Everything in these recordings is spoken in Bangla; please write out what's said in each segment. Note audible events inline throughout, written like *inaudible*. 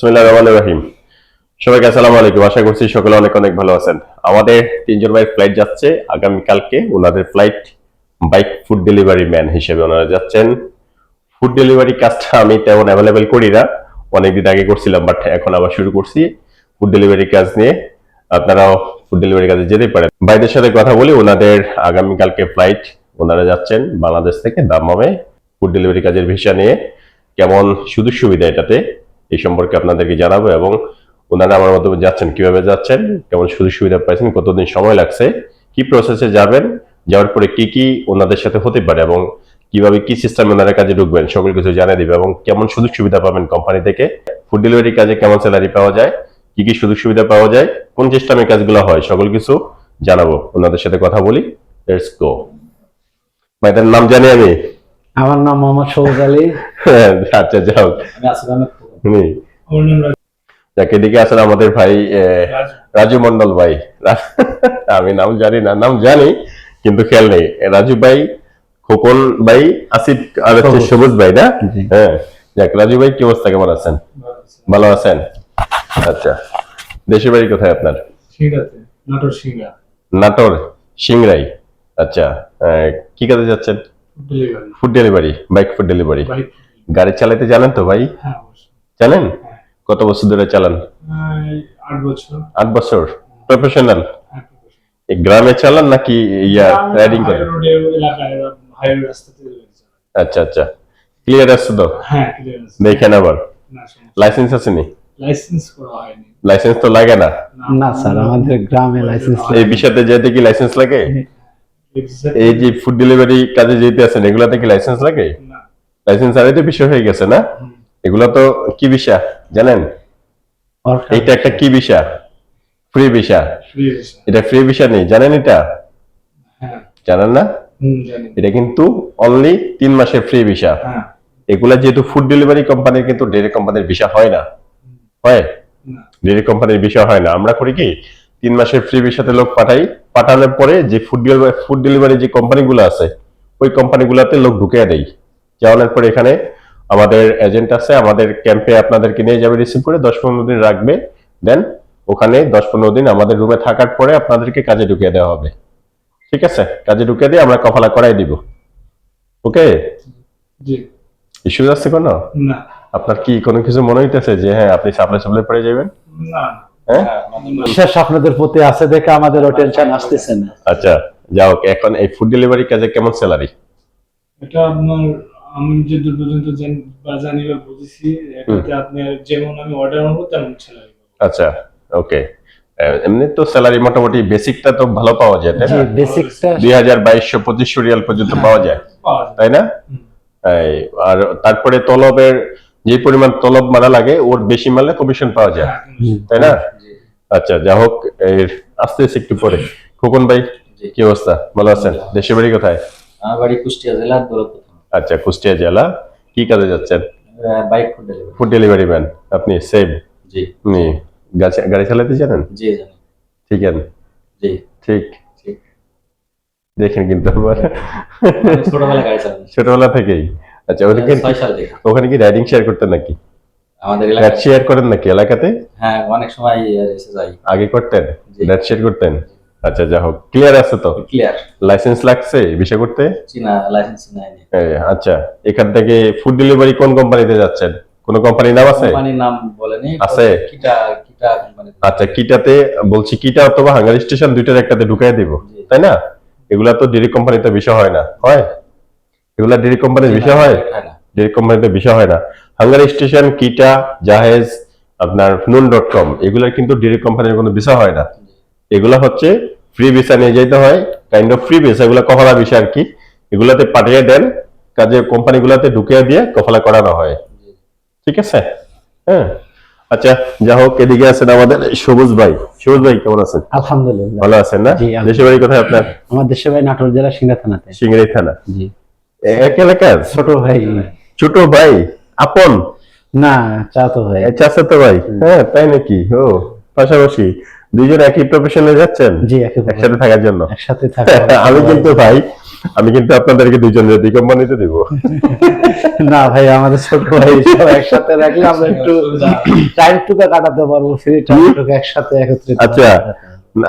সবাইকে আসসালামু আলাইকুম। আশা করছি সকলে অনেক অনেক ভালো আছেন। আমাদের তিনজন ভাই ফ্লাইট যাচ্ছে। আগামী কালকে ওনাদের flight bike food delivery man হিসেবে ওনারা যাচ্ছেন। ফুড ডেলিভারি কাজটা আমি তেমন অ্যাভেলেবেল করি না। অনেকদিন আগে করছিলাম বাট এখন আবার শুরু করছি। ফুড ডেলিভারি কাজ নিয়ে। আপনারাও ফুড ডেলিভারি কাজে যেতে পারেন। ভাইদের সাথে কথা বলি ওনাদের আগামী কালকে ফ্লাইট ওনারা যাচ্ছেন বাংলাদেশ থেকে দামামে। ফুড ডেলিভারি কাজের ভিসা নিয়ে। কেমন সুযোগ সুবিধা এটাতে? এই সম্পর্কে আপনাদেরকে জানাব এবং ওনারা আমার মাধ্যমে যাচ্ছেন কীভাবে যাচ্ছেন কেমন সুযোগ সুবিধা পাইছেন কতদিন সময় লাগছে কি প্রসেসে যাবেন যাওয়ার পরে কি কি ওনাদের সাথে হতে পারে এবং কীভাবে কি সিস্টেম ওনারা কাজে ঢুকবেন সকল কিছু জানিয়ে দিবে এবং কেমন সুযোগ সুবিধা পাবেন কোম্পানি থেকে ফুড ডেলিভারি কাজে কেমন স্যালারি পাওয়া যায় কি কি সুযোগ সুবিধা পাওয়া যায় কোন সিস্টেমে কাজগুলো হয় সকল কিছু জানাব ওনাদের সাথে কথা বলি লেটস গো ভাইদের নাম জানি আমি? আমার নাম মোহাম্মদ সৌদ আলী। *laughs* আচ্ছা যাও আসলে যাকে এদিকে আছেন আমাদের ভাই রাজু মন্ডল ভাই। আমি নাম জানি না নাম জানি কিন্তু খেয়াল নেই। রাজু ভাই খোকন ভাই আসিফ আর হচ্ছে সবুজ। ভাই না? হ্যাঁ। যাক রাজু ভাই কি অবস্থা কেমন আছেন? ভালো আছেন? আচ্ছা। দেশের বাড়ি কোথায় আপনার? নাটোর সিঙ্গা নাটোর সিংরাই আচ্ছা আহ, কি কাজে যাচ্ছেন? Food delivery. Bike food delivery. গাড়ি চালাতে জানেন তো ভাই? হ্যাঁ অবশ্যই। জানেন কত বছর ধরে চালান? আট বছর। আট বছর? প্রফেশনাল। এই গ্রামে চালান নাকি ইয়া রাইডিং করেন। আচ্ছা আচ্ছা। ক্লিয়ার আছে তো? হ্যাঁ দেখেন আবার। লাইসেন্স আছে নি লাইসেন্স করা হয়নি। লাইসেন্স তো লাগে না? না স্যার আমাদের গ্রামে লাইসেন্স এই বিষয়তে যেতে কি লাইসেন্স লাগে? এই যে ফুড ডেলিভারি কাজে যেতে আছেন এগুলাতে কি লাইসেন্স লাগে? না। লাইসেন্স আরে তো বিষয় হয়ে গেছে না। এগুলো তো কি বিষয় জানেন? এইটা একটা কি বিষয় ফ্রি বিষয় এটা ফ্রি বিষয় নেই জানেন এটা? হ্যাঁ। জানেন না? এটা কিন্তু অনলি তিন মাসের ফ্রি বিষয় হ্যাঁ। এগুলা যেহেতু ফুড ডেলিভারি কোম্পানির কিন্তু ডেরি কোম্পানির বিষয় হয় না। হয়? ডেরি কোম্পানির বিষয় হয় না। আমরা করি কি তিন মাসের ফ্রি বিষয়তে লোক পাঠাই পাঠানোর পরে যে ফুড ডেলিভারি ফুড ডেলিভারি যে কোম্পানিগুলো আছে ওই কোম্পানিগুলোতে লোক ঢুকে দেই। যাওয়ানোর পরে এখানে আমাদের এজেন্ট আছে আমাদের ক্যাম্পে আপনাদেরকে নিয়ে যাবে রিসিভ করে দশ পনেরো দিন রাখবে। দেন ওখানে দশ পনেরো দিন আমাদের রুমে থাকার পরে আপনাদেরকে কাজে ঢুকিয়ে দেওয়া হবে। ঠিক আছে? কাজে ঢুকিয়ে দিয়ে আমরা কফালা করাই দিব। ওকে? জি। ইস্যুজ আছে কোনো? না। আপনার কি কোনো কিছু মনে হইতেছে যে হ্যাঁ আপনি সাপ্লাই সাপ্লাই পড়ে যাবেন না। হ্যাঁ? বিশ্বাস আপনাদের প্রতি আছে দেখে আমাদেরও টেনশন আসতেছে না। আচ্ছা যাও এখন এই ফুড ডেলিভারি কাজে কেমন স্যালারি এটা আপনার আমি যে পর্যন্ত জানি বা বুঝেছি এটাতে আপনার যেমন আমি অর্ডার তেমন স্যালারি আচ্ছা ওকে এমনি তো স্যালারি মোটামুটি বেসিকটা তো ভালো পাওয়া যায় তাই না? বেসিকটা দুই হাজার বাইশশো পঁচিশশো রিয়াল পর্যন্ত পাওয়া যায় তাই না? আর তারপরে তলবের যে পরিমাণ তলব মারা লাগে ওর বেশি মারলে কমিশন পাওয়া যায় হ্যাঁ, তাই না? আচ্ছা যা হোক এর আসতে আসতে একটু পরে। খোকন ভাই কি অবস্থা? ভালো আছেন? দেশের বাড়ি কোথায়? আমার বাড়ি কুষ্টিয়া জেলার দৌলতপুর। আচ্ছা কুষ্টিয়া জেলা। কি কাজে যাচ্ছেন? Bike food delivery food delivery man আপনি সেভ জি। নি গাড়ি চালাতে জানেন? জি জানি। ঠিক আছে। জি। ঠিক। দেখেন কিন্তু আবার। আমি ছোটবেলায় গাড়ি চালানো ছোটবেলা থেকেই। আচ্ছা ওখানে থেকে। ওখানে কি রাইডিং শেয়ার করতেন নাকি? আমাদের এলাকায় শেয়ার করেন নাকি এলাকাতে? হ্যাঁ অনেক সময় এসে যাই। আগে করতেন? শেয়ার করতেন? আচ্ছা যা হোক ক্লিয়ার আছে তো? ক্লিয়ার লাইসেন্স লাগছে বিষয় করতে চীনা লাইসেন্স এই, আচ্ছা এখান থেকে ফুড ডেলিভারি কোন কোম্পানিতে যাচ্ছেন? কোন কোম্পানির নাম আছে? কোম্পানির নাম বলেনি আছে? কিটা কিটা কোম্পানি আচ্ছা কিটাতে বলছি কিটা অথবা হাঙ্গারি স্টেশন দুইটার একটাতে ঢুকাই দিব তাই না? এগুলা তো ডেরি কোম্পানিতে বিষয় হয় না হয়? এগুলা ডেরি কোম্পানির বিষয় হয়? না। ডেরি কোম্পানিতে বিষয় হয় না। হাঙ্গারি স্টেশন কিটা জাহেজ আপনার নুন ডট কম এগুলার কিন্তু ডেরি কোম্পানির কোনো বিষয় হয় না। এগুলা হচ্ছে ফ্রি ভিসা নিয়ে যেতে হয় কাইন্ড অফ ফ্রি ভিসা এগুলো কফলা ভিসা আর কি। এগুলাতে পাঠিয়ে দেন কাজে কোম্পানিগুলোতে ঢুকিয়ে দিয়ে কফলা করানো হয়। ঠিক আছে? হ্যাঁ? আচ্ছা যা হোক এদিকে আছেন আমাদের সবুজ ভাই। সবুজ ভাই কেমন আছেন? আলহামদুলিল্লাহ। ভালো আছেন না। দেশের বাড়ি কোথায় আপনার? আমার দেশে ভাই নাটোর জেলা সিংড়া থানাতে। সিংড়ি থানা। জি। এক এলাকার ছোট ভাই। ছোট ভাই? আপন? না চাতো ভাই। চাচা তো ভাই? হ্যাঁ তাই নাকি? ও পাশাপাশি। দুইজন একই প্রফেশনে যাচ্ছেন? জি একসাথে থাকার জন্য? একসাথে থাকা *laughs* আমি কিন্তু ভাই আমি কিন্তু আপনাদেরকে দুইজনের দুই কোম্পানিতে দিব। *laughs* না ভাই আমাদের ছোট ভাই সব একসাথে রাখলে আমরা *laughs* একটু টাইম টুকে কাটাতে পারব ফ্রি টাইম টুকে একসাথে একত্রিত আচ্ছা।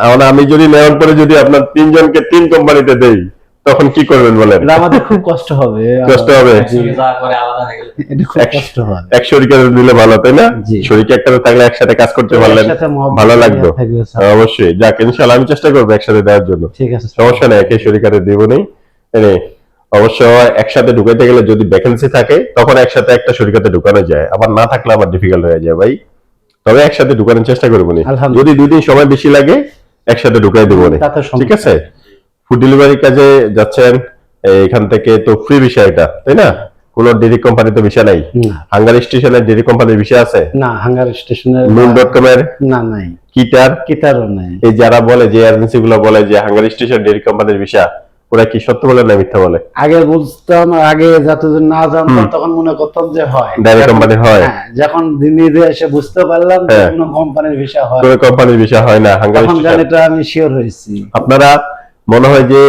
মানে আমি যদি নেওয়ার পরে যদি আপনার তিনজনকে তিন কোম্পানিতে দেই তখন কি করবেন বলেন? আমাদের খুব কষ্ট হবে। কষ্ট হবে? জি। যা করে আলাদা হয়ে গেলে এটা খুব এক- কষ্ট হবে এক শরীকে দিলে ভালো তাই না। শরীকে একটা থাকলে একসাথে কাজ করতে পারলেন। ভালো লাগতো অবশ্যই। যাক ইনশাল্লাহ আমি চেষ্টা করব একসাথে দেওয়ার জন্য। ঠিক আছে সমস্যা নেই একে শরীকারে দিব নেই। অবশ্য একসাথে ঢুকাইতে গেলে যদি ভ্যাকেন্সি থাকে তখন একসাথে একটা শরীকাতে ঢুকানো যায়। আবার না থাকলে আবার ডিফিকাল্ট হয়ে যায় ভাই। তবে একসাথে ঢুকানোর চেষ্টা করব নি। যদি দুই দিন সময় বেশি লাগে একসাথে ঢুকাই দেবো নি। ঠিক আছে? ফুড ডেলিভারি কাজে যাচ্ছেন এখান থেকে তো ফ্রি বিষয় এটা তাই না? কোনো ডেরি কোম্পানিতে বিষয় নাই। হাঙ্গারি স্টেশনের ডেরি কোম্পানির বিষয় আছে? না হাঙ্গার স্টেশনের নুন ডট কম এর? না নাই। কিটার কিতারও নাই। এই যারা বলে যে এজেন্সি গুলো বলে যে হাঙ্গারি স্টেশন ডেরি কোম্পানির বিষয় ওরা কি সত্য বলে না মিথ্যা বলে? আগে বুঝতাম আগে যতদিন না জানতাম তখন মনে করতাম যে হয়। Company হয়। হ্যাঁ, যখন দিনে এসে বুঝতে পারলাম যে হ্যাঁ। কোনো কোম্পানির বিষয় হয়। কোনো কোম্পানির বিষয় হয় না হাঙ্গারি তখন স্টেশন এটা আমি শিওর হয়েছি। আপনারা মনে হয় যে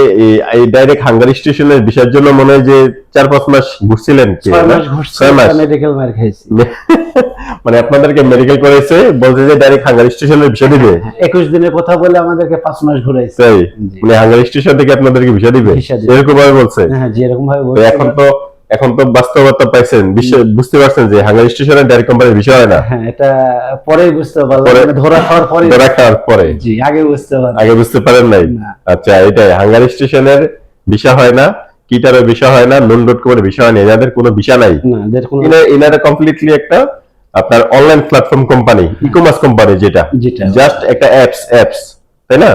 এই- ডাইরেক্ট হাঙ্গারি স্টেশনের বিষয়ের জন্য মনে হয় যে চার পাঁচ মাস ঘুরছিলেন ছয় মাস ঘুরছে ছয় মাস। মেডিকেল মার খাইছি। *laughs* মানে আপনাদেরকে মেডিকেল করেছে বলছে যে ডাইরেক্ট হাঙ্গারি স্টেশনের বিষয় দিবে। হ্যাঁ, একুশ দিনের কথা বলে আমাদেরকে পাঁচ মাস ঘুরাইছে। তাই? মানে হাঙ্গারি স্টেশন থেকে আপনাদেরকে বিষয় দিবে? ভিসা দিবে। এরকম ভাবে বলছে? হ্যাঁ যে এরকম ভাবে তো এখন তো এখন তো বাস্তবতা পাইছেন বুঝতে পারছেন যে হাঙ্গারি স্টেশনের ডাইরেক্ট কোম্পানির বিষয় হয় না। হ্যাঁ এটা পরেই বুঝতে পারলাম মানে ধরা খাওয়ার পরে। ধরা খাওয়ার পরে। জি আগে বুঝতে পারলাম। আগে বুঝতে পারেন নাই? আচ্ছা এটাই হাঙ্গারি স্টেশনের বিষয় হয় না কিটারের বিষয় হয় না নুন ডট কমের বিষয় হয় না এনাদের কোনো বিষয় নাই। না এনারা কমপ্লিটলি একটা আপনার online platform company e commerce company যেটা। যেটা। জাস্ট একটা অ্যাপস অ্যাপস তাই না?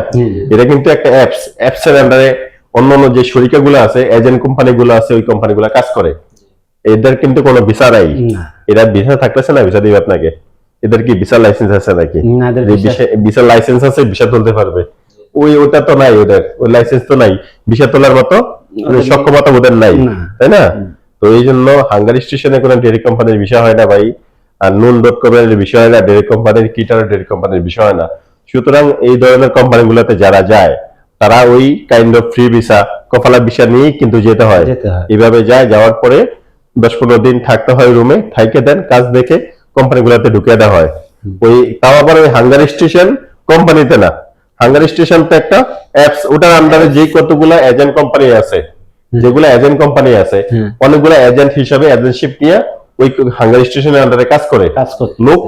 এটা কিন্তু একটা অ্যাপস অ্যাপস এর আন্ডারে অন্যান্য যে শরিকা গুলো আছে এজেন্ট কোম্পানি গুলো আছে ওই কোম্পানি গুলো কাজ করে। এদের কিন্তু কোনো ভিসা নাই। এরা ভিসা থাকতেছে না ভিসা দিবে আপনাকে। এদের কি ভিসা লাইসেন্স আছে নাকি? ভিসা লাইসেন্স আছে ভিসা তুলতে পারবে। ওই ওটা তো নাই ওদের। ওই লাইসেন্স তো নাই। ভিসা তোলার মতো সক্ষমতা ওদের নাই। তাই না? তো এই জন্য হাঙ্গারি স্টেশনে কোনো ডেরি কোম্পানির বিষয় হয় না ভাই। আর নুন ডট কম এর বিষয় হয় না ডেরি কোম্পানির কিটার ডেরি কোম্পানির বিষয় হয় না। সুতরাং এই ধরনের কোম্পানিগুলোতে যারা যায় তারা ওই কাইন্ড অফ ফ্রি ভিসা কফালা ভিসা নিয়েই কিন্তু যেতে হয়। এইভাবে যায় যাওয়ার পরে দশ পনেরো দিন থাকতে হয় রুমে থাইকে দেন কাজ দেখে কোম্পানিগুলোতে ঢুকিয়ে দেওয়া হয়। ওই তাও আবার ওই হাঙ্গারি স্টেশন কোম্পানিতে না। হাঙ্গারি স্টেশন তো একটা অ্যাপস ওটার আন্ডারে যে কতগুলা এজেন্ট কোম্পানি আছে যেগুলো এজেন্ট কোম্পানি আছে। অনেকগুলো এজেন্ট হিসাবে এজেন্টশিপ নিয়ে ওই হাঙ্গারি স্টেশনের আন্ডারে কাজ করে। কাজ লোক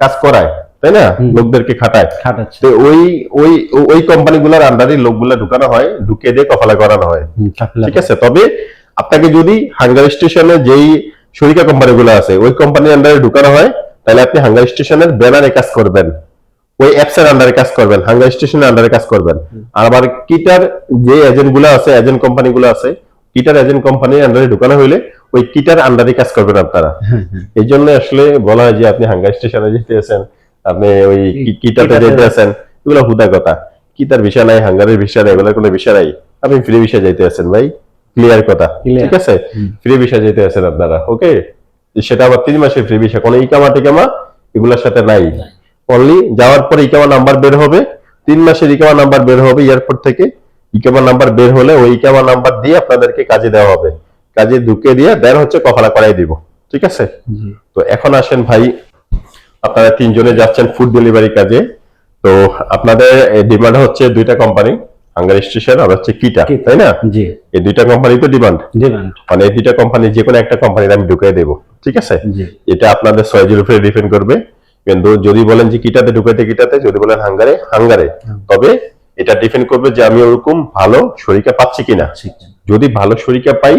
কাজ করায়। তাই না? লোকদেরকে খাটায়। খাটাচ্ছে। তো ওই ওই ওই কোম্পানিগুলোর আন্ডারে লোকগুলা ঢুকানো হয় ঢুকিয়ে দিয়ে কফালা করানো হয়। ঠিক আছে? তবে আপনাকে যদি হাঙ্গারি স্টেশনে যেই শরিকা কোম্পানিগুলো আছে ওই কোম্পানির আন্ডারে ঢুকানো হয় তাহলে আপনি হাঙ্গারি স্টেশনের ব্যানারে কাজ করবেন। ওই অ্যাপস এর আন্ডারে কাজ করবেন হাঙ্গারি স্টেশনের আন্ডারে কাজ করবেন। আর আবার কিটার যে এজেন্টগুলো আছে এজেন্ট কোম্পানি গুলো আছে কিটার এজেন্ট কোম্পানির আন্ডারে ঢুকানো হইলে ওই কিটার আন্ডারে কাজ করবেন আপনারা। হ্যাঁ, হ্যাঁ। এই জন্য আসলে বলা হয় যে আপনি হাঙ্গার স্টেশনে যেতে আছেন। আপনি ওই কিটাতে যেতে আছেন এগুলো হুদা কথা। কিটার বিষয় নাই হাঙ্গারির বিষয় নাই এগুলোর কোনো বিষয় নাই। আপনি ফ্রি বিষয় যেতে আছেন ভাই ক্লিয়ার কথা। ঠিক আছে? ফ্রি বিষয় যেতে আছেন আপনারা ওকে সেটা আবার তিন মাসের ফ্রি বিষয় কোনো ইকামা টিকামা এগুলোর সাথে নাই। অনলি যাওয়ার পরে ইকামা নাম্বার বের হবে তিন মাসের ইকামা নাম্বার বের হবে এয়ারপোর্ট থেকে ইকামা নাম্বার বের হলে ওই ইকামা নাম্বার দিয়ে আপনাদেরকে কাজে দেওয়া হবে। কাজে ঢুকে দিয়ে দেন হচ্ছে কফালা করাই দিব ঠিক আছে? তো এখন আসেন ভাই আপনারা তিনজনে যাচ্ছেন ফুড ডেলিভারি কাজে। তো আপনাদের ডিমান্ড হচ্ছে দুইটা কোম্পানি হাঙ্গারি স্টেশন আর হচ্ছে কিটা। তাই না? জি। এই দুইটা কোম্পানি তো ডিমান্ড ডিমান্ড মানে এই দুইটা কোম্পানি যে কোনো একটা আমি ঢুকিয়ে দেবো ঠিক আছে? এটা আপনাদের উপরে ডিপেন্ড করবে। কিন্তু যদি বলেন যে কিটাতে ঢুকাইতে কিটাতে যদি বলেন হাঙ্গারে হাঙ্গারে তবে এটা ডিপেন্ড করবে যে আমি ওরকম ভালো শরিকা পাচ্ছি কিনা। যদি ভালো শরিকা পাই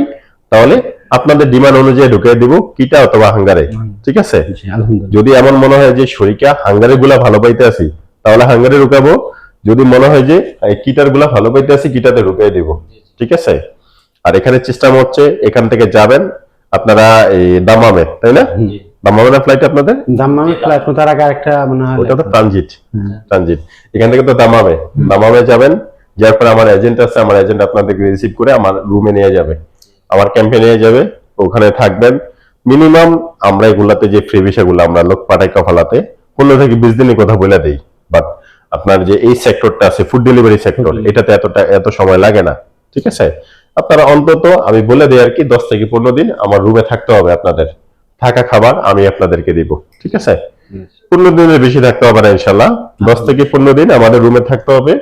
তাহলে আপনাদের ডিমান্ড অনুযায়ী ঢুকিয়ে দিব কিটা অথবা হাঙ্গারে ঠিক আছে? যদি এমন মনে হয় যে শরিকা হাঙ্গারে গুলা ভালো পাইতে আছি তাহলে হাঙ্গারে ঢুকাবো যদি মনে হয় যে কিটারগুলা ভালো পাইতে আছি কিটাতে ঢুকিয়ে দিব। ঠিক আছে? আর এখানে সিস্টেম হচ্ছে এখান থেকে যাবেন আপনারা এই দামামে তাই না? দামামে না ফ্লাইট আপনাদের? দাম্মামে ফ্লাইট তার আগে একটা মনে হয় ওটা তো ট্রানজিট ট্রানজিট এখান থেকে তো দামামে দামামে যাবেন যার পরে আমার এজেন্ট আছে আমার এজেন্ট আপনাদেরকে রিসিভ করে আমার রুমে নিয়ে যাবে। আমার ক্যাম্পে নিয়ে যাবে ওখানে থাকবেন মিনিমাম আমরা এগুলাতে যে ফ্রি ভিসা গুলো আমরা লোক পাঠাই কফালাতে পনেরো থেকে বিশ দিনের কথা বলে দেই। বাট আপনার যে এই সেক্টরটা আছে ফুড ডেলিভারি সেক্টর এটাতে এতটা এত সময় লাগে না। ঠিক আছে? আপনারা অন্তত আমি বলে দিই আর কি দশ থেকে পনেরো দিন আমার রুমে থাকতে হবে আপনাদের। থাকা খাবার আমি আপনাদেরকে দিব। ঠিক আছে? পনেরো দিনের বেশি থাকতে হবে না ইনশাল্লাহ দশ থেকে পনেরো দিন আমাদের রুমে থাকতে হবে।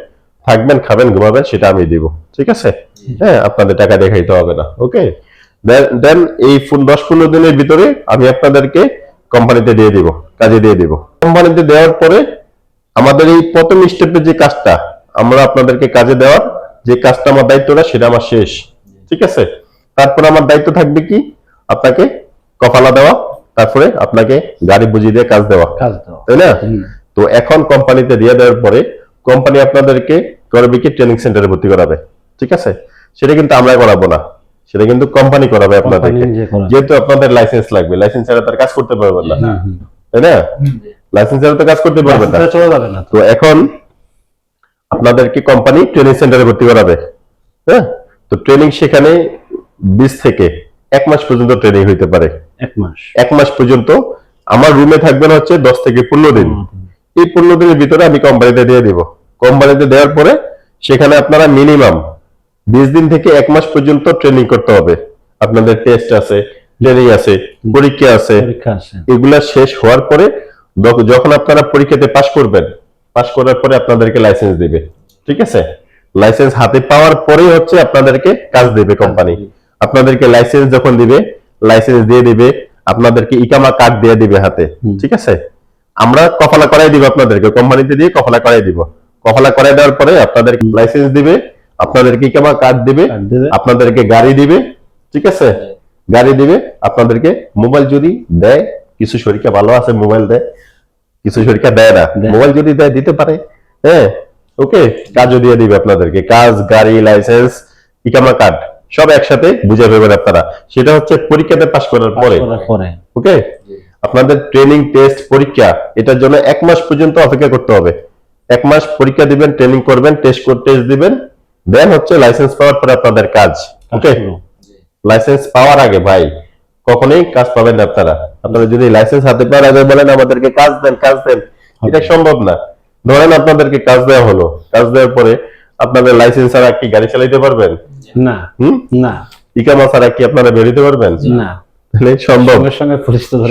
থাকবেন খাবেন ঘুমাবেন সেটা আমি দিব। ঠিক আছে? হ্যাঁ আপনাদের টাকা দেখাইতে হবে না। ওকে দেন এই দশ পনেরো দিনের ভিতরে আমি আপনাদেরকে কোম্পানিতে দিয়ে দিব কাজে দিয়ে দিব। কোম্পানিতে দেওয়ার পরে আমাদের এই প্রথম স্টেপে যে কাজটা আমরা আপনাদেরকে কাজে দেওয়ার যে কাজটা আমার দায়িত্বটা সেটা আমার শেষ। ঠিক আছে? তারপর আমার দায়িত্ব থাকবে কি? আপনাকে কফালা দেওয়া তারপরে আপনাকে গাড়ি বুঝিয়ে দিয়ে কাজ দেওয়া। তাই না? তো এখন কোম্পানিতে দিয়ে দেওয়ার পরে কোম্পানি আপনাদেরকে করবে কি? ট্রেনিং সেন্টারে ভর্তি করাবে। ঠিক আছে? সেটা কিন্তু আমরা করাবো না। সেটা কিন্তু কোম্পানি করাবে আপনাদেরকে। যেহেতু আপনাদের লাইসেন্স লাগবে লাইসেন্স ছাড়া তার কাজ করতে পারবেন না। তাই না? লাইসেন্স ছাড়া তো কাজ করতে পারবেন না। তো। এখন আপনাদেরকে কোম্পানি ট্রেনিং সেন্টারে ভর্তি করাবে। হ্যাঁ? তো ট্রেনিং সেখানে বিশ থেকে এক মাস পর্যন্ত ট্রেনিং হইতে পারে। এক মাস। এক মাস পর্যন্ত আমার রুমে থাকবেন হচ্ছে দশ থেকে পনেরো দিন। এই পনেরো দিনের ভিতরে আমি কোম্পানিতে দিয়ে দিব। কোম্পানিতে দেওয়ার পরে সেখানে আপনারা মিনিমাম বিশ দিন থেকে এক মাস পর্যন্ত ট্রেনিং করতে হবে। আপনাদের টেস্ট আছে ট্রেনিং আছে পরীক্ষা আছে। পরীক্ষা আছে। এগুলা শেষ হওয়ার পরে যখন আপনারা পরীক্ষাতে পাশ করবেন পাশ করার পরে আপনাদেরকে লাইসেন্স দিবে। ঠিক আছে? লাইসেন্স হাতে পাওয়ার পরেই হচ্ছে আপনাদেরকে কাজ দেবে কোম্পানি আপনাদেরকে লাইসেন্স যখন দিবে লাইসেন্স দিয়ে দিবে আপনাদেরকে ইকামা কার্ড দিয়ে দিবে হাতে। ঠিক আছে? আমরা কফলা করাই দিব আপনাদেরকে কোম্পানিতে দিয়ে কফলা করাই দিব। কফলা করাই দেওয়ার পরে আপনাদেরকে লাইসেন্স দিবে আপনাদেরকে ইকামা কার্ড দিবে? কার্ড দিবে। আপনাদেরকে গাড়ি দিবে ঠিক আছে? গাড়ি দিবে আপনাদেরকে মোবাইল যদি দেয় কিছু শরীরকে ভালো আছে মোবাইল দেয় কিছু শরীরকে দেয় না মোবাইল যদি দেয় দিতে পারে। হ্যাঁ ওকে? কাজও দিয়ে দিবে আপনাদেরকে কাজ গাড়ি লাইসেন্স ইকামা কার্ড সব একসাথে বুঝে পাবেন আপনারা। সেটা হচ্ছে পরীক্ষাতে পাশ করার পাস পরে। করার পরে। ওকে? আপনাদের ট্রেনিং টেস্ট পরীক্ষা এটার জন্য এক মাস পর্যন্ত অপেক্ষা করতে হবে। এক মাস পরীক্ষা দিবেন ট্রেনিং করবেন টেস্ট টেস্ট দিবেন দেন হচ্ছে লাইসেন্স পাওয়ার পরে আপনাদের কাজ ওকে লাইসেন্স পাওয়ার আগে ভাই কখনোই কাজ পাবেন না আপনারা। আপনারা যদি লাইসেন্স হাতে পাওয়ার আগে বলেন আমাদেরকে কাজ দেন কাজ দেন। এটা সম্ভব না। ধরেন আপনাদেরকে কাজ দেওয়া হলো। কাজ দেওয়ার পরে আপনাদের লাইসেন্স ছাড়া কি গাড়ি চালাইতে পারবেন? না। হুম? না। ইকামা ছাড়া কি আপনারা বেরোতে পারবেন? না। তাহলে সম্ভব।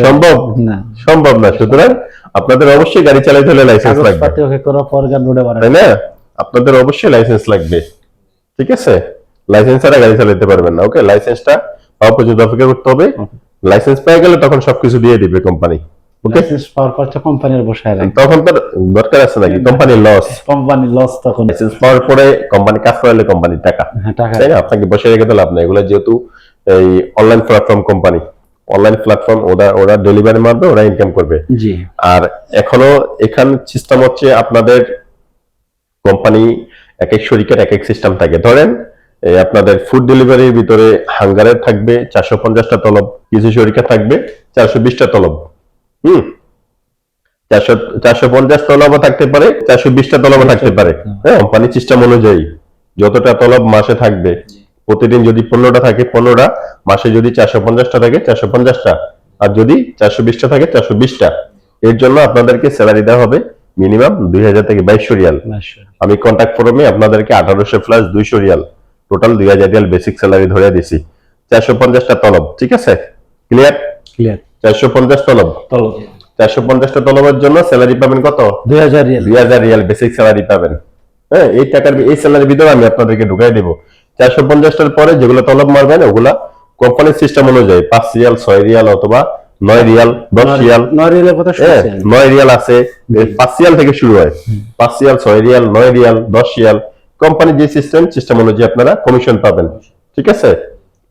সম্ভব? না। সম্ভব না। সুতরাং আপনাদের অবশ্যই গাড়ি চালাইতে হলে লাইসেন্স লাগবে। তাই না? আপনাদের অবশ্যই লাইসেন্স লাগবে। ঠিক আছে? লাইসেন্স ছাড়া গাড়ি চালাতে পারবেন না ওকে লাইসেন্সটা পাওয়া পর্যন্ত অপেক্ষা করতে হবে লাইসেন্স পেয়ে গেলে তখন সবকিছু দিয়ে দিবে কোম্পানি লাইসেন্স পাওয়ার পর তো কোম্পানির বসায় রাখে তখন তো দরকার আছে নাকি? কোম্পানির লস কোম্পানি লস তখন। লাইসেন্স পাওয়ার পরে কোম্পানি কাজ করালে কোম্পানির টাকা। টাকা। তাই না? আপনাকে বসে রেখে তো লাভ নেই। এগুলো যেহেতু এই online platform company online platform ওরা ওরা ডেলিভারি মারবে ওরা ইনকাম করবে। জি। আর এখনও এখানে সিস্টেম হচ্ছে আপনাদের কোম্পানি এক এক শরিকের এক এক সিস্টেম থাকে। ধরেন আপনাদের ফুড ডেলিভারির ভিতরে হাঙ্গারের থাকবে, চারশো পঞ্চাশটা তলব, কিছু শরিকা থাকবে, চারশো বিশটা তলব। হুম? চারশো চারশো পঞ্চাশ তলবও থাকতে পারে, চারশো বিশটা তলবও থাকতে পারে। হ্যাঁ কোম্পানি সিস্টেম অনুযায়ী যতটা তলব মাসে থাকবে, প্রতিদিন যদি পনেরোটা থাকে, পনেরোটা, মাসে যদি চারশো পঞ্চাশটা থাকে, চারশো পঞ্চাশটা। আর যদি চারশো বিশটা থাকে, চারশো বিশটা। এর জন্য আপনাদেরকে স্যালারি দেওয়া হবে মিনিমাম দুই হাজার থেকে বাইশশো রিয়াল। আমি কন্ট্যাক্ট ফর্মে আপনাদেরকে আঠারোশো প্লাস দুইশো রিয়াল। টোটাল দুই হাজার রিয়াল বেসিক স্যালারি ধরে দিছি। চারশো পঞ্চাশটা তলব ঠিক আছে? ক্লিয়ার ক্লিয়ার চারশো পঞ্চাশ তলব। চলো চারশো পঞ্চাশটা তলবের জন্য স্যালারি পাবেন কত? দুই হাজার রিয়াল। দুই হাজার রিয়াল বেসিক স্যালারি পাবেন। হ্যাঁ এই টাকার এই স্যালারির ভিতরে আমি আপনাদেরকে ঢুকাই দেবো। চারশো পঞ্চাশটার পরে যেগুলো তলব মারবেন ওগুলা কোম্পানির সিস্টেম অনুযায়ী পাঁচ রিয়াল ছয় রিয়াল অথবা নয় রিয়াল দশ রিয়াল। নয় রিয়ালের কথা নয় রিয়াল আছে। পাঁচ রিয়াল থেকে শুরু হয়। পাঁচ রিয়াল ছয় রিয়াল নয় রিয়াল দশ রিয়াল। কোম্পানির যে সিস্টেম সিস্টেম অনুযায়ী আপনারা কমিশন পাবেন। ঠিক আছে?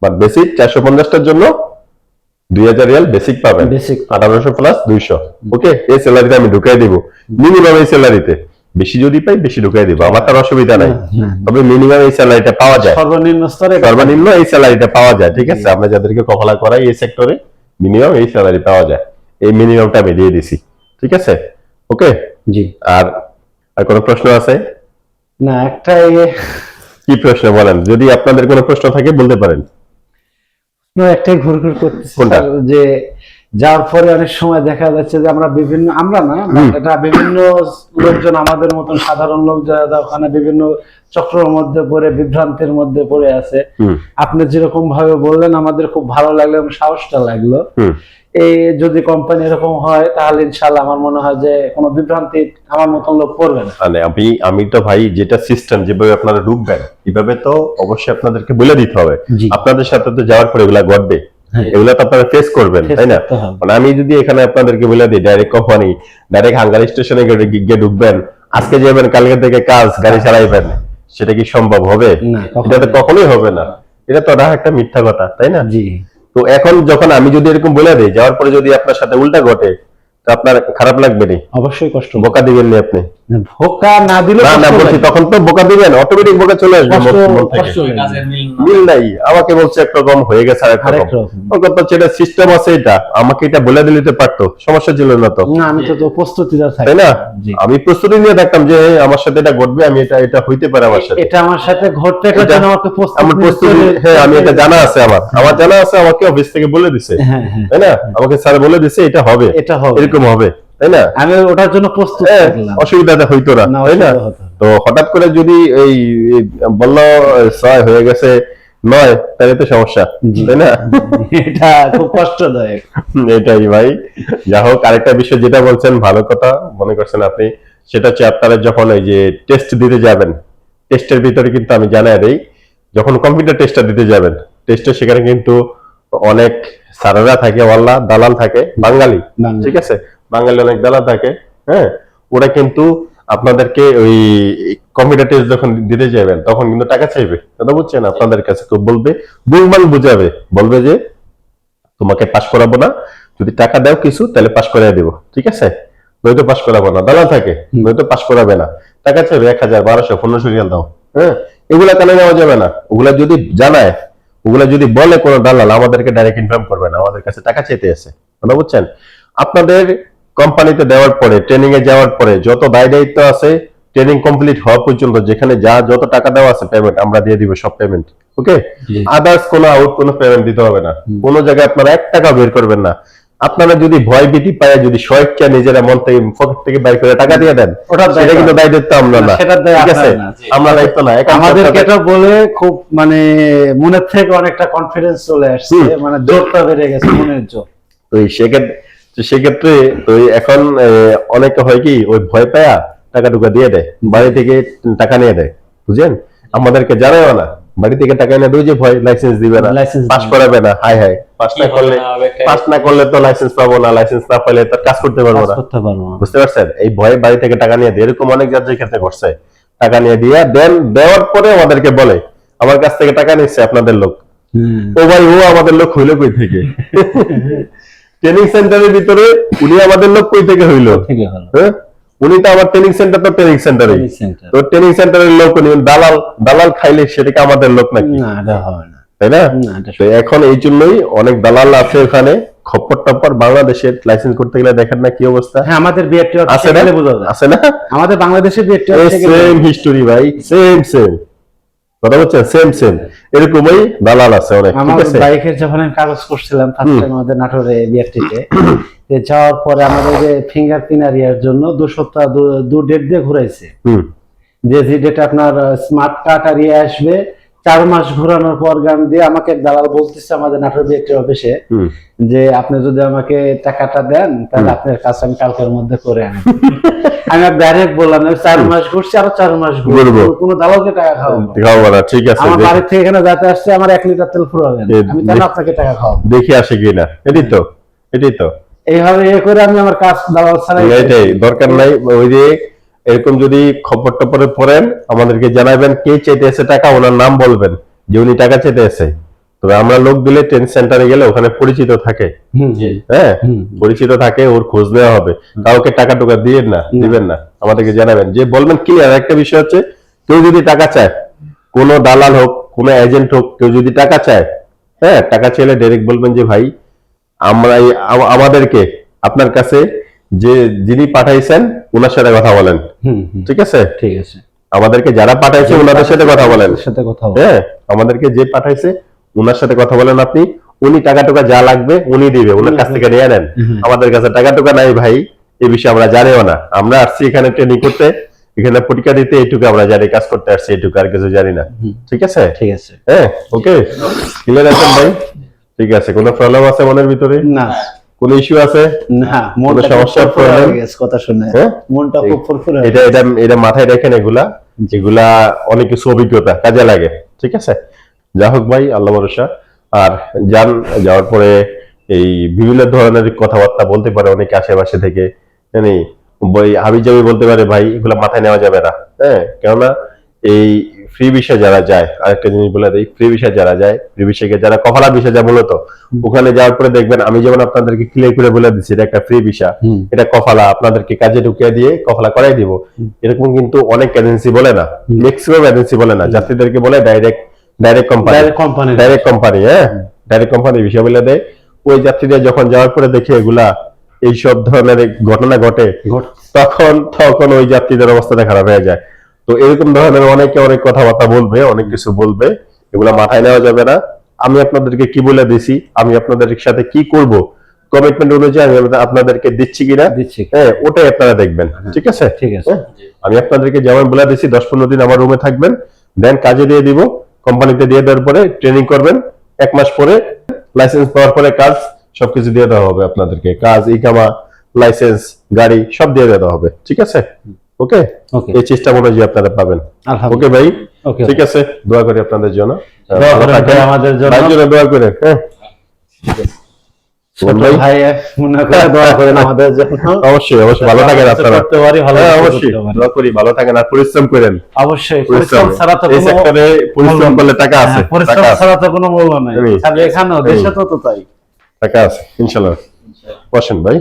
বাট বেসিক চারশো পঞ্চাশটার জন্য দুই হাজার রিয়াল বেসিক পাবেন। Basic আঠারোশো প্লাস দুইশো। ওকে এই স্যালারিতে আমি ঢুকাই দিব। মিনিমাম এই স্যালারিতে বেশি যদি পাই বেশি ঢুকাই দিব। আমার তার অসুবিধা নাই। তবে মিনিমাম এই স্যালারিটা পাওয়া যায়। সর্বনিম্ন স্তরে সর্বনিম্ন এই স্যালারিটা পাওয়া যায়। ঠিক আছে? আমরা যাদেরকে কফলা করাই এই সেক্টরে মিনিমাম এই স্যালারি পাওয়া যায়। এই মিনিমামটা আমি দিয়ে দিছি। ঠিক আছে? ওকে জি। আর আর কোনো প্রশ্ন আছে? না একটা কি প্রশ্ন বলেন? যদি আপনাদের কোনো প্রশ্ন থাকে বলতে পারেন। না, একটাই ঘুরঘুর করতেছে কোনটা? যে যাওয়ার পরে অনেক সময় দেখা যাচ্ছে যে আমরা বিভিন্ন আমরা না এটা বিভিন্ন লোকজন আমাদের মতন সাধারণ লোক যারা ওখানে বিভিন্ন চক্রের মধ্যে পড়ে বিভ্রান্তির মধ্যে পড়ে আছে। আপনি যেরকম ভাবে বললেন আমাদের খুব ভালো লাগল এবং সাহসটা লাগল। এই যদি কোম্পানি এরকম হয় তাহলে ইনশাল্লাহ আমার মনে হয় যে কোনো বিভ্রান্তি আমার মতন লোক পড়বে না। মানে আমি আমি তো ভাই যেটা সিস্টেম যেভাবে আপনারা ঢুকবেন এভাবে তো অবশ্যই আপনাদেরকে বলে দিতে হবে। আপনাদের সাথে তো যাওয়ার পরে এগুলা ঘটবে। এগুলা তো আপনারা ফেস করবেন তাই না? মানে আমি যদি এখানে আপনাদেরকে বলে দিই ডাইরেক্ট কোম্পানি ডাইরেক্ট হাঙ্গার স্টেশনে গিয়ে ঢুকবেন আজকে যাবেন কালকে থেকে কাজ গাড়ি চালাইবেন সেটা কি সম্ভব হবে? এটা তো কখনোই। কখনোই হবে না। এটা তো না একটা মিথ্যা কথা তাই না? জি। তো এখন যখন আমি যদি এরকম বলে দিই যাওয়ার পরে যদি আপনার সাথে উল্টা ঘটে তো আপনার খারাপ লাগবে নি? অবশ্যই কষ্ট বোকা দিবেন নি আপনি? ভোকা না দিলে না না বলছি তখন তো বোকা দিবেন অটোমেটিক বোকা চলে আসবে কষ্ট- থেকে। কষ্ট ওই কাজের মিল নাই। আমাকে বলছে একরকম হয়ে গেছে আর কথা হচ্ছে সিস্টেম আছে এটা। আমাকে এটা বলে দিলে তো পারতো। সমস্যা ছিল না তো। না আমি তো তো প্রস্তুতিটা থাকি তাই না? আমি প্রস্তুতি নিয়ে থাকতাম যে আমার সাথে এটা ঘটবে আমি এটা এটা হইতে পারে আমার সাথে। এটা আমার সাথে ঘটতে এটা- জন্য আমাকে প্রস্তুতি আমার প্রস্তুতি হ্যাঁ আমি এটা জানা আছে আমার। আমার জানা আছে আমাকে অফিস থেকে বলে দিছে। হ্যাঁ হ্যাঁ। তাই না? আমাকে স্যার বলে দিছে এটা হবে। এটা হবে। এরকম হবে। তাই না? আমি ওটার জন্য প্রস্তুত হ্যাঁ, অসুবিধাটা হইতো না তাই না। তো হঠাৎ করে যদি এই এই বলল ছয় হয়ে গেছে নয় তাহলে তো সমস্যা তাই না? এটা খুব কষ্টদায়ক। এটাই ভাই। যা হোক আরেকটা বিষয় যেটা বলছেন ভালো কথা মনে করছেন আপনি সেটা হচ্ছে আপনারা যখন এই যে টেস্ট দিতে যাবেন টেস্টের ভিতরে কিন্তু আমি জানাই দেই যখন কম্পিউটার টেস্টটা দিতে যাবেন টেস্টে সেখানে কিন্তু অনেক সারারা থাকে ওয়াল্লা দালাল থাকে বাঙালি। ঠিক আছে? বাঙালি অনেক দালাল থাকে হ্যাঁ? ওরা কিন্তু আপনাদেরকে ওই কম্পিউটার টেস্ট যখন দিতে যাবেন তখন কিন্তু টাকা চাইবে। কথা বুঝছেন? আপনাদের কাছে তো বলবে বুলবাল বুঝাবে। বলবে যে তোমাকে পাস করাবো না। যদি টাকা দাও কিছু তাহলে পাস করাই দেবো। ঠিক আছে? নয়তো পাস করাবো না। দালাল থাকে নয়তো পাস করাবে না। টাকা চাইবে এক হাজার বারোশো পনেরোশো রিয়াল দাও হ্যাঁ? এগুলা কেন নেওয়া যাবে না? ওগুলা যদি জানায় ওগুলা যদি বলে কোনো দালাল আমাদেরকে ডাইরেক্ট ইনফর্ম করবে না। আমাদের কাছে টাকা চাইতে আছে। বুঝছেন? আপনাদের কোম্পানিতে দেওয়ার পরে ট্রেনিং এ যাওয়ার পরে যত দায় দায়িত্ব আছে ট্রেনিং কমপ্লিট হওয়া পর্যন্ত যেখানে যা যত টাকা দেওয়া আছে পেমেন্ট আমরা দিয়ে দিব সব পেমেন্ট ওকে আদার্স কোনো আউট কোনো পেমেন্ট দিতে হবে না। কোনো জায়গায় আপনারা এক টাকা বের করবেন না। আপনারা যদি ভয় ভীতি পায় যদি স্বেচ্ছা নিজেরা মন থেকে পকেট থেকে বাইর করে টাকা দিয়ে দেন সেটা কিন্তু দায় দায়িত্ব আমরা না সেটার দায় ঠিক আছে। আমরা দায়িত্ব না আমাদেরকে এটা বলে খুব মানে মনের থেকে অনেকটা কনফিডেন্স চলে আসছে মানে জোরটা বেড়ে গেছে মনের জোর। তো এই সেক্ষেত্রে সেক্ষেত্রে তো এই এখন অনেকে হয় কি ওই ভয় পায়া টাকা টুকা দিয়ে দেয় বাড়ি থেকে টাকা নিয়ে দেয় বুঝলেন আমাদেরকে জানাও না বাড়ি থেকে টাকা এনে দুই যে ভয় লাইসেন্স দিবে না পাস করাবে না হাই হাই পাস না করলে পাস না করলে তো লাইসেন্স পাবো না লাইসেন্স না পেলে তো কাজ করতে পারব না। করতে পারব না। বুঝতে পারছেন? এই ভয়ে বাড়ি থেকে টাকা নিয়ে দেয় এরকম অনেক যাত্রীর ক্ষেত্রে ঘটছে। টাকা নিয়ে দিয়ে দেন দেওয়ার পরে আমাদেরকে বলে আমার কাছ থেকে টাকা নিচ্ছে আপনাদের লোক। হুম। ও ভাই ও আমাদের লোক হইল কই থেকে? *laughs* ট্রেনিং সেন্টারের ভিতরে উনি আমাদের লোক কই থেকে হইল? হ্যাঁ? উনি তো আমার ট্রেনিং সেন্টার তো ট্রেনিং সেন্টারে তো ট্রেনিং সেন্টারের লোক উনি দালাল দালাল খাইলে সেটাকে আমাদের লোক নাকি? না এটা হবে না। তাই না? এখন এই জন্যই অনেক দালাল আছে ওখানে খপ্পর টপ্পর বাংলাদেশের লাইসেন্স করতে গেলে দেখেন না কি অবস্থা। হ্যাঁ আমাদের বিয়েটি আছে না? বোঝা আছে না? আমাদের বাংলাদেশের বিয়েটি সেম হিস্টোরি ভাই সেম সেম কথা বলছেন? সেম সেম এরকমই দালাল আছে অনেক ঠিক আছে? বাইকের যখন আমি কাগজ করছিলাম ফার্স্ট টাইম আমাদের নাটোরে বিআরটিতে যাওয়ার পরে আমাদের যে ফিঙ্গার পিনারিয়ার জন্য দু সপ্তাহ দু- ডেট দিয়ে ঘুরাইছে। হুম। যে যে ডেটে আপনার স্মার্ট কার্ড আর ইয়ে আসবে চার মাস ঘোরানোর পর গান দিয়ে আমাকে দালাল বলতেছে আমাদের নাটোর বিএটি অফিসে যে আপনি যদি আমাকে টাকাটা দেন তাহলে আপনার কাজ আমি কালকের মধ্যে করে আনব *laughs* আমি ডাইরেক্ট বললাম চার মাস ঘুরছি আরও চার মাস ঘুরবো। কোনো দালালকে টাকা খাওয়াবো না। ঠিক আছে আমার বাড়ি থেকে এখানে যাতে আসছে আমার এক লিটার তেল ফুরাবেন। আমি তাহলে আপনাকে টাকা খাওয়াবো। দেখি আসে কিনা। এটাই তো এটাই তো। এইভাবে এ করে আমি আমার কাজ দালাল ছাড়াই এটাই। দরকার নাই ওই যে এরকম যদি খবর টপরে পড়েন আমাদেরকে জানাবেন কে চেতে এসে টাকা ওনার নাম বলবেন যে উনি টাকা চেতে এসে তবে আমরা লোক দিলে ট্রেন সেন্টারে গেলে ওখানে পরিচিত থাকে। হ্যাঁ? পরিচিত থাকে ওর খোঁজ নেওয়া হবে। কাউকে টাকা টুকা দিয়ে না দিবেন না আমাদেরকে জানাবেন। যে বলবেন ক্লিয়ার একটা বিষয় হচ্ছে কেউ যদি টাকা চায় কোনো দালাল হোক কোনো এজেন্ট হোক কেউ যদি টাকা চায় হ্যাঁ টাকা চাইলে ডাইরেক্ট বলবেন যে ভাই আমরা আমাদেরকে আপনার কাছে যে যিনি পাঠাইছেন ওনার সাথে কথা বলেন। ঠিক আছে? ঠিক আছে। আমাদেরকে যারা পাঠাইছে ওনাদের সাথে কথা বলেন। সাথে কথা হ্যাঁ আমাদেরকে যে পাঠাইছে ওনার সাথে কথা বলেন আপনি। উনি টাকা টুকা যা লাগবে উনি দিবে ওনার কাছ থেকে নিয়ে নেন। আমাদের কাছে টাকা টুকা নাই ভাই এই বিষয়ে আমরা জানিও না। আমরা আসছি এখানে ট্রেনিং করতে এখানে পরীক্ষা দিতে এইটুকু আমরা জানি কাজ করতে আসছি এইটুকু আর কিছু জানি না। ঠিক আছে? ঠিক আছে। হ্যাঁ ওকে ক্লিয়ার আছেন ভাই? ঠিক আছে কোনো প্রবলেম আছে মনের ভিতরে? না। কোনো ইস্যু আছে? না মনটা সমস্যা, ফুরফুরে problem? হয়ে গেছে কথা শুনে? মনটা খুব ফুরফুরে এটা এটা এটা মাথায় রাখেন এগুলা এগুলা অনেক কিছু অভিজ্ঞতা কাজে লাগে ঠিক আছে? যা হোক ভাই আল্লাহ ভরসা। আর যান যাওয়ার পরে এই বিভিন্ন ধরনের কথাবার্তা বলতে পারে অনেকে আশেপাশে থেকে। হাবি যাবি বলতে পারে ভাই এগুলা মাথায় নেওয়া যাবে না। হ্যাঁ কেননা এই ফ্রি বিষয়ে যারা যায় আরেকটা জিনিস বলে দিই ফ্রি বিষয়ে যারা যায় ফ্রি বিষয়ে যারা কফলা বিষয় যায় মূলত ওখানে যাওয়ার পরে দেখবেন আমি যেমন আপনাদেরকে ক্লিয়ার করে বলে দিচ্ছি এটা একটা ফ্রি বিষয় এটা কফালা আপনাদেরকে কাজে ঢুকিয়ে দিয়ে কফালা করাই দিব। এরকম কিন্তু অনেক এজেন্সি বলে না ম্যাক্সিমাম এজেন্সি বলে না যাত্রীদেরকে বলে direct direct company Direct company। Direct company হ্যাঁ? ডাইরেক্ট কোম্পানি বিষয় বলে দেয়। ওই যাত্রীরা যখন যাওয়ার পরে দেখে এগুলা এইসব ধরনের ঘটনা ঘটে তখন তখন ওই যাত্রীদের অবস্থাটা খারাপ হয়ে যায়। তো এরকম ধরনের অনেকে অনেক কথাবার্তা বলবে অনেক কিছু বলবে এগুলা মাথায় নেওয়া যাবে না আমি আপনাদেরকে কি বলে দিছি আমি আপনাদের সাথে কি করব কমিটমেন্ট অনুযায়ী আমি আপনাদেরকে দিচ্ছি কিনা দিচ্ছি। হ্যাঁ ওটাই আপনারা দেখবেন ঠিক আছে ঠিক আছে। হ্যাঁ? আমি আপনাদেরকে যেমন বলে দিচ্ছি দশ পনেরো দিন আমার রুমে থাকবেন দেন কাজে দিয়ে দিব কোম্পানিতে দিয়ে দেওয়ার পরে ট্রেনিং করবেন এক মাস পরে লাইসেন্স পাওয়ার পরে কাজ সবকিছু দিয়ে দেওয়া হবে আপনাদেরকে কাজ ইকামা লাইসেন্স গাড়ি সব দিয়ে দেওয়া হবে ঠিক আছে ওকে. এই চেষ্টা অনুযায়ী আপনারা পাবেন। ওকে ভাই. ঠিক আছে? দোয়া করি আপনাদের জন্য। আমাদের জন্য। দোয়া হ্যাঁ? মনে করে অবশ্যই অবশ্যই। ভালো থাকেন আপনারা। ভালো হ্যাঁ, কিছু অবশ্যই। দোয়া করি ভালো থাকেন। আর পরিশ্রম করেন। অবশ্যই পরিশ্রম। পরিশ্রম ছাড়া তো এই সেক্টরে পরিশ্রম করলে টাকা আছে হ্যাঁ, পরিশ্রম ছাড়া তো কোনো মূল্য নাই। জানি। খালি এখানেও দেশে তো তাই। টাকা আছে ইনশাল্লাহ। বসেন ভাই।